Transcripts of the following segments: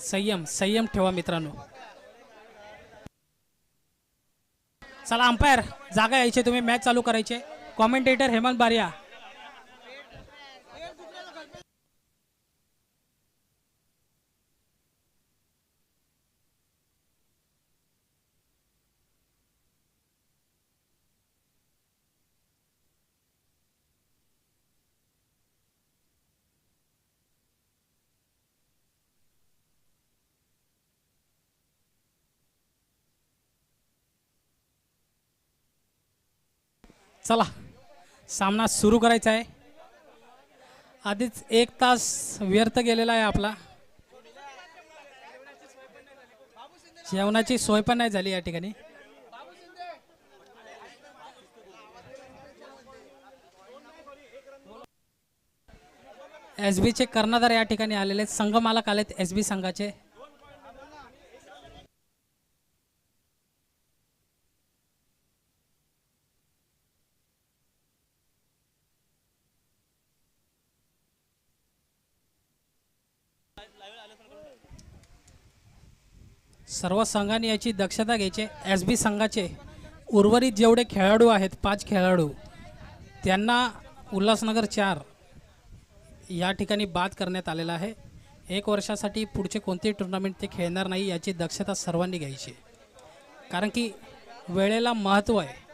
संयम संयम ठेवा मित्रांनो. चला अंपायर जागा यायचे तुम्ही मॅच चालू करायचे कॉमेंटेटर हेमंत बारिया. चला सामना सुरू करायचा आहे. आधीच एक तास व्यर्थ गेलेला आहे आपला. जेवणाची सोय पण नाही झाली या ठिकाणी. एस चे कर्णधार या ठिकाणी आलेले आहेत. संघ मालक आलेत एस बी संघाचे. सर्व संघाने याची दक्षता घ्यायची. एस बी संघाचे उर्वरित जेवढे खेळाडू आहेत पाच खेळाडू त्यांना उल्हासनगर चार या ठिकाणी बाद करण्यात आलेला आहे. एक वर्षासाठी पुढचे कोणतेही टुर्नामेंट ते खेळणार नाही याची दक्षता सर्वांनी घ्यायची. कारण की वेळेला महत्त्व आहे.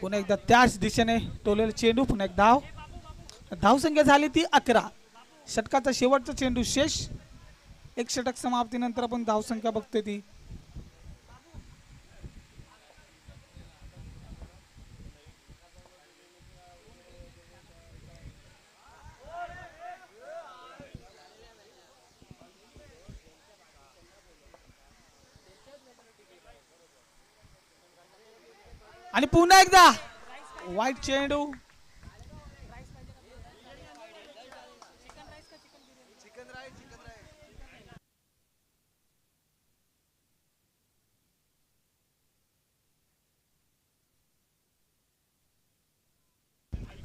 पुन्हा एकदा त्याच दिशेने टोलेला चेंडू पुन्हा एक धाव. धावसंख्या झाली ती अकरा. षटकाचा शेवटचा चेंडू शेष. एक षटक समाप्तीनंतर आपण धावसंख्या बघतोय ती आणि पुन्हा एकदा. वाईट चेंडू.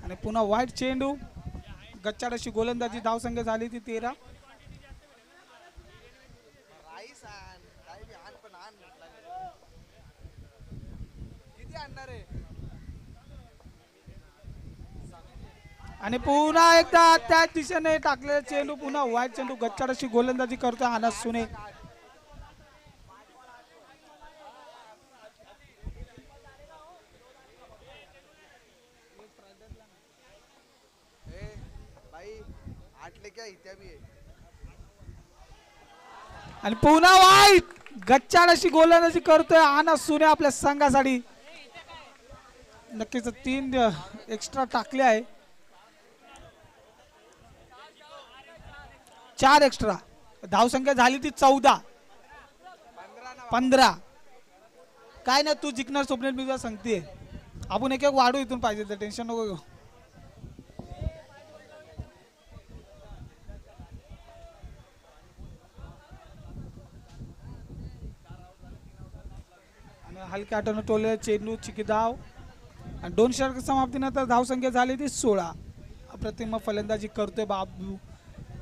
आणि पुन्हा वाईट चेंडू. गच्चाड अशी गोलंदाजी धावसंख्या झाली ती तेरा राईस आण काही बी आण पण आण किती आणणार आहे. आणि पुन्हा एकदा त्याच दिशेने टाकलेला चेंडू पुन्हा वाईट चेंडू गच्चाड अशी गोलंदाजी करतो अनास सुने. आणि पुन्हा वाईट गच्चाड अशी गोलंदाजी करतोय अनास सुने आपल्या संघासाठी. नक्कीच तीन एक्स्ट्रा टाकले आहे. चार एक्स्ट्रा धावसंख्या झाली ती चौदा. पंधरा. काय नाही तू जिंकणार स्वप्नील मी तुला सांगते आपण एक एक वाढू इथून पाहिजे तर टेन्शन नको घेऊ. आणि हलक्या आठवण टोले चेंडू चिकी धाव आणि दोन षटक समाप्तीनंतर धावसंख्या झाली ती सोळा. अप्रतिम फलंदाजी करतोय बाबू.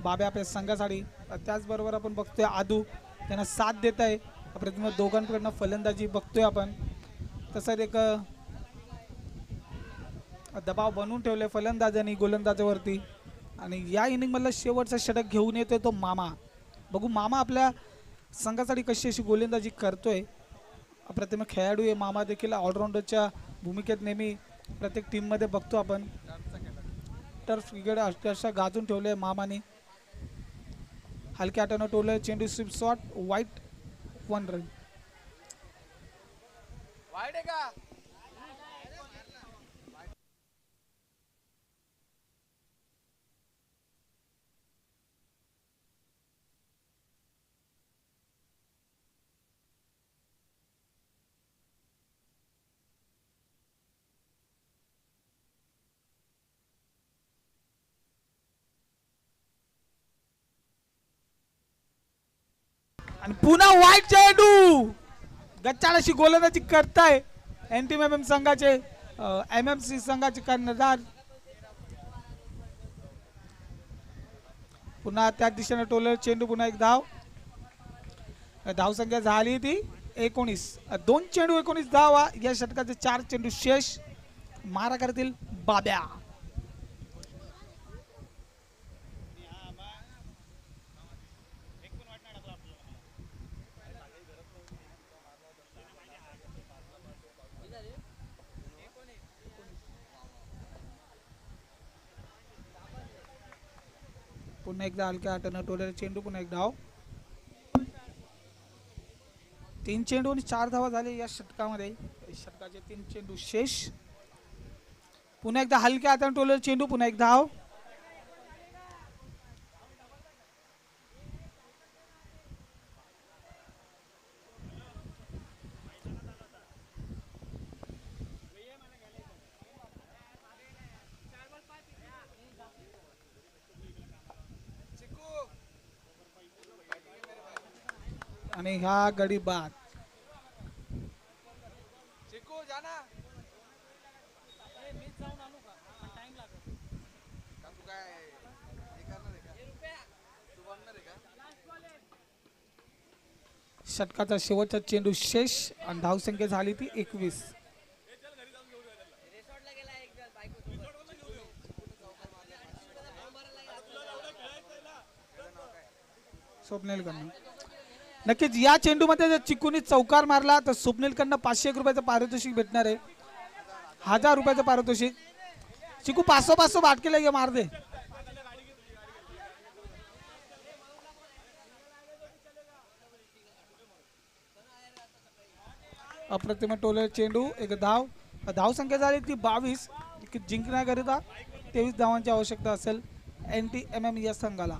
बाब्या आपल्या संघासाठी. त्याचबरोबर आपण बघतोय आदू. त्यांना साथ देत आहे अप्रतिम दोघांकडनं फलंदाजी बघतोय आपण. तसंच एक दबाव बनवून ठेवले फलंदाजांनी गोलंदाजावरती. आणि या इनिंगमधला शेवटचा षटक घेऊन येतोय तो मामा. बघू मामा आपल्या संघासाठी कशी अशी गोलंदाजी करतोय. अप्रतिम खेळाडू आहे मामा देखील. ऑलराऊंडरच्या भूमिकेत नेहमी प्रत्येक टीममध्ये बघतो आपण. तर क्रिकेट अक्षरशः गाजून ठेवले मामाने. हलक्या आटानं टोले चेंडू स्विप शॉट वाईट वन रन वाईट आहे का? आणि पुन्हा वाईट चेंडू! गच्चाळाशी गोलंदाजी करताय. एन टीम एम एम संघाचे एम एम सी संघाचे कर्णधार. पुन्हा त्या दिशेने टोलर चेंडू पुन्हा एक धाव. धावसंख्या झाली ती एकोणीस. दोन चेंडू एकोणीस धावा. या षटकाचे चार चेंडू शेष. मारा करतील बाब्या. पुन्हा एकदा हलक्या हातानं टोलेला चेंडू पुन्हा एक धाव तीन चेंडू आणि चार धावा झाले या षटकामध्ये. या षटकाचे तीन चेंडू शेष. पुन्हा एकदा हलक्या हाताने टोलेला चेंडू पुन्हा एक धाव आणि ह्या गडी बाद षटकाचा शेवटचा चेंडू शेष आणि धावसंख्या झाली ती एकवीस. स्वप्नीलकडनं नक्कीच या चेंडूमध्ये जर चिकूनी चौकार मारला तर स्वप्नीलकडनं पाचशे एक रुपयाचं पारितोषिक भेटणार आहे. हजार रुपयाचं पारितोषिक. चिकू पाचशे पाचसो बाटकेला घे मार दे. अप्रतिम टोले चेंडू एक धाव. धाव संख्या झाली ती बावीस जिंकण्याकरिता तेवीस धावांची आवश्यकता असेल. एन टी एम एम या संघाला.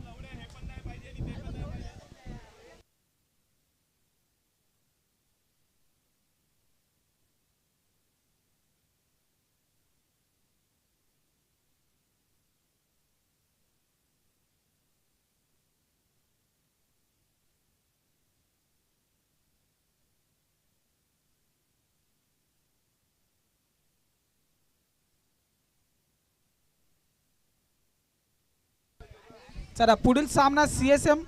चला पुढील सामना सी एस एम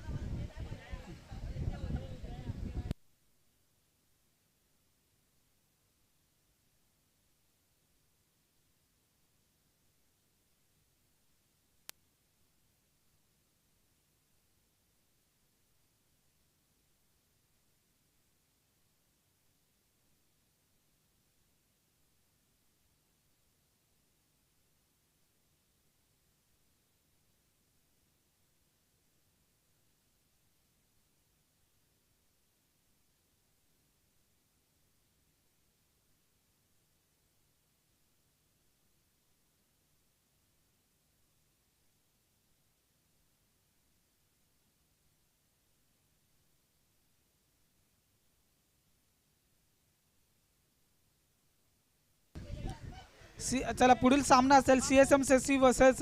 सी चला पुढील सामना असेल. C S M C C versus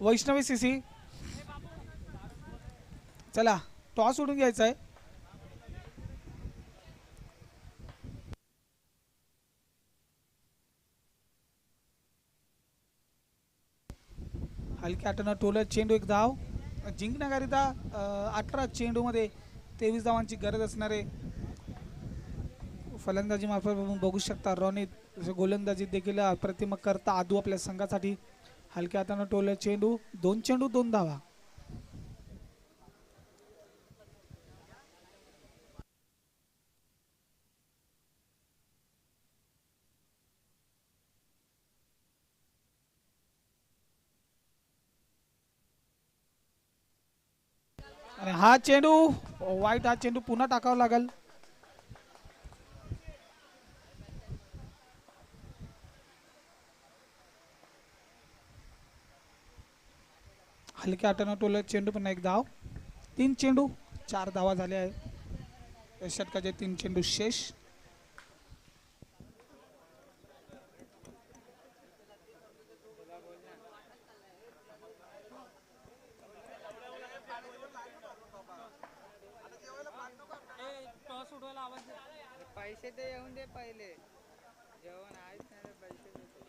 Vaishnavi C C चला टॉस उडून घ्यायचा आहे. हलक्या आटानं टोलर चेंडू एक धाव. जिंकण्याकरिता अठरा चेंडूमध्ये तेवीस धावांची गरज असणारे फलंदाजी मार्फत बघू शकता रोनित. जसं गोलंदाजीत देखील अप्रतिम करता आदू आपल्या संघासाठी. हलक्या हातानं टोल चेंडू दोन चेंडू दोन धावा. आणि हा चेंडू वाईट हा चेंडू पुन्हा टाकावा लागेल. हलक्या आटानं टोलं चेंडू पुन्हा एक धाव तीन चेंडू चार धावा झाले आहे या षटकाचे तीन चेंडू शेष. पैसे ते येऊन दे पहिले. जेवण आहेच नाही पैसे देतो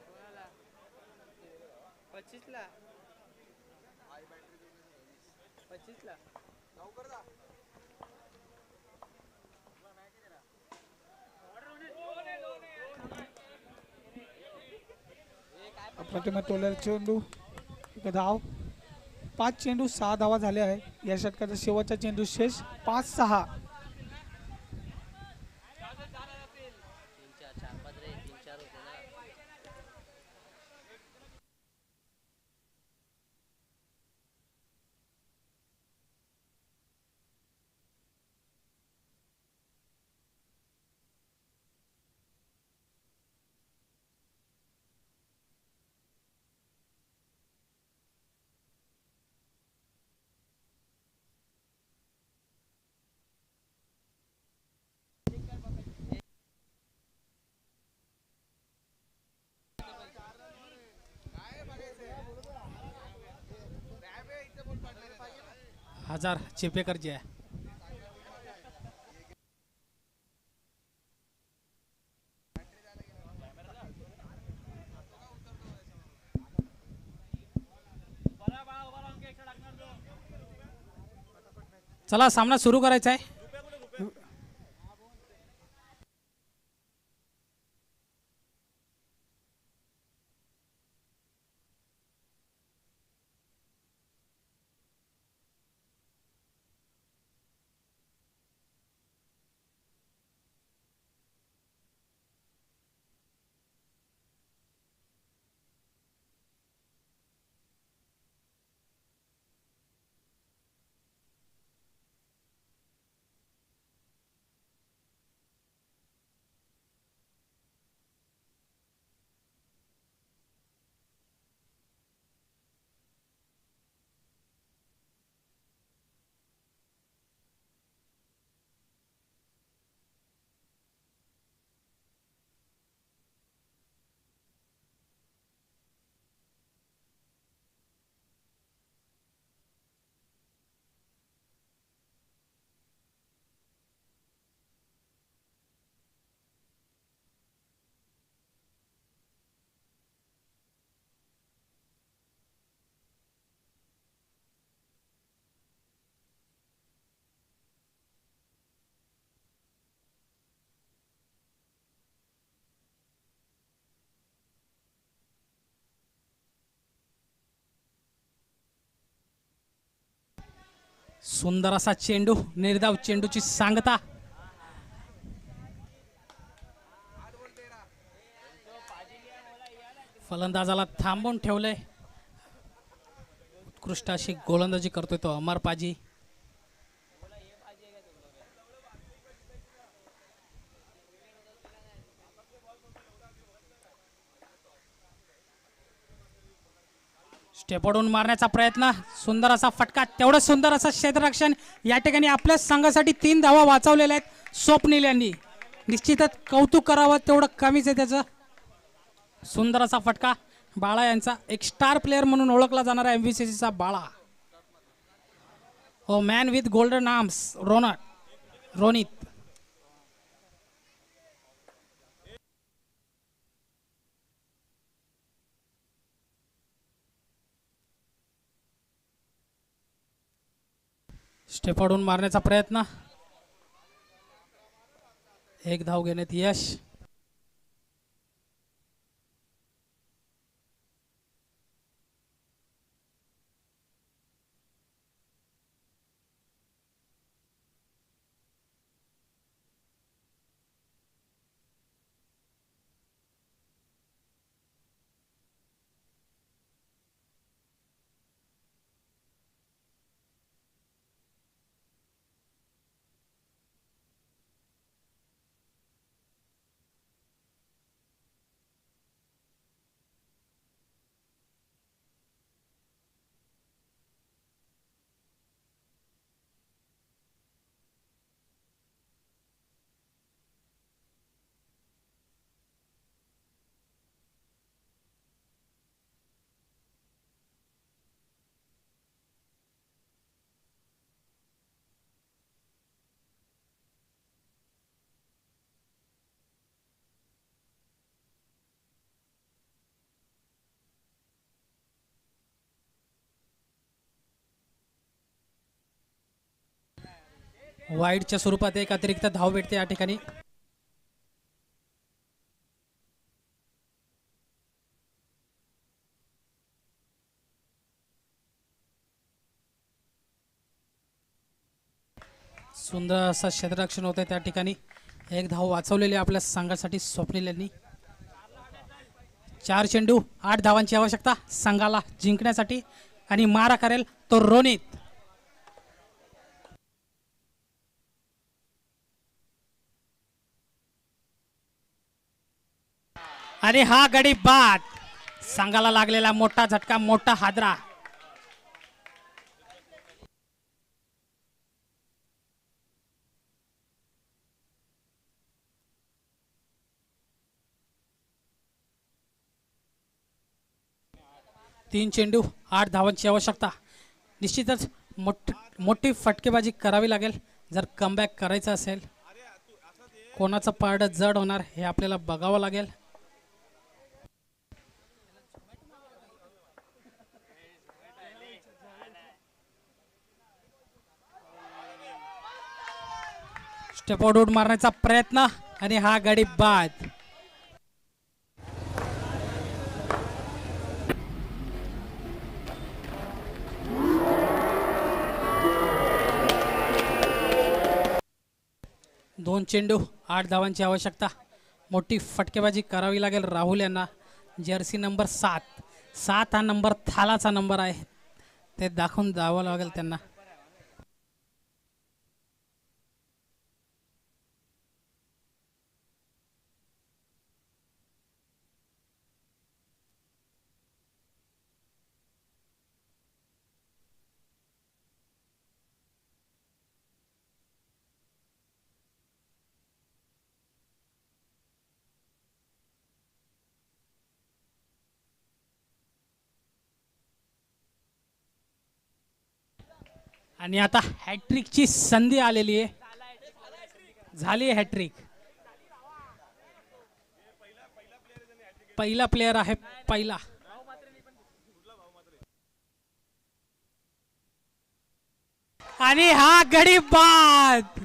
कोणाला पच्चीसला. पच्चीसला. लवकर जा अप्रतिम टोलर चेंडू एक धाव. पाच चेंडू सहा धावा झाले आहे या षटकाचा शेवटचा चेंडू शेष पाच सहा. हजार चिपेकरची आहे. चला सामना सुरू करायचा आहे. सुंदर असा चेंडू निर्धाव चेंडूची सांगता. फलंदाजाला थांबून ठेवलंय. उत्कृष्ट अशी गोलंदाजी करतोय तो अमर पाजी. स्टेपडून मारण्याचा प्रयत्न. सुंदर असा फटका तेवढं सुंदर असं क्षेत्ररक्षण. या ठिकाणी आपल्या संघासाठी तीन धावा वाचवलेल्या आहेत स्वप्नील यांनी. निश्चितच कौतुक करावं तेवढं कमीच आहे त्याचं. सुंदर असा फटका. बाळा यांचा एक स्टार प्लेअर म्हणून ओळखला जाणारा एम व्ही सी सीचा बाळा. हो मॅन विथ गोल्डन आर्म्स रोनट रोनित. स्टेपडून मारण्याचा प्रयत्न. एक धाव घेण्यात यश. वाईडच्या स्वरूपात एक अतिरिक्त धाव भेटते या ठिकाणी. सुंदर असं क्षेत्ररक्षण होतं त्या ठिकाणी. एक धाव वाचवलेली आपल्या संघासाठी स्वप्नील यांनी. चार चेंडू आठ धावांची आवश्यकता संघाला जिंकण्यासाठी. आणि मारा करेल तो रोनित. आणि हा गडी बाद. संघाला लागलेला मोठा झटका मोठा हादरा. तीन चेंडू आठ धावांची आवश्यकता. निश्चितच मोठ मोठी फटकेबाजी करावी लागेल. जर कमबॅक करायचं असेल कोणाचं पारडं जड होणार हे आपल्याला बघावं लागेल. स्टेपआउट उड मारण्याचा प्रयत्न आणि हा गडी बाद. दोन चेंडू आठ धावांची आवश्यकता. मोठी फटकेबाजी करावी लागेल राहुल यांना. जर्सी नंबर सात. सात हा नंबर थालाचा नंबर आहे. ते दाखवून जावं लागेल त्यांना. आणि आता हॅट्रिकची संधी आलेली आहे. झाली हॅट्रिक. पहिला प्लेअर आहे पहिला आणि हा गडी बाद.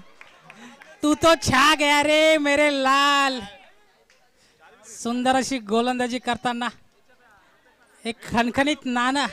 तू तो छा गया रे मेरे लाल. सुंदर अशी गोलंदाजी करताना एक खणखणीत नाना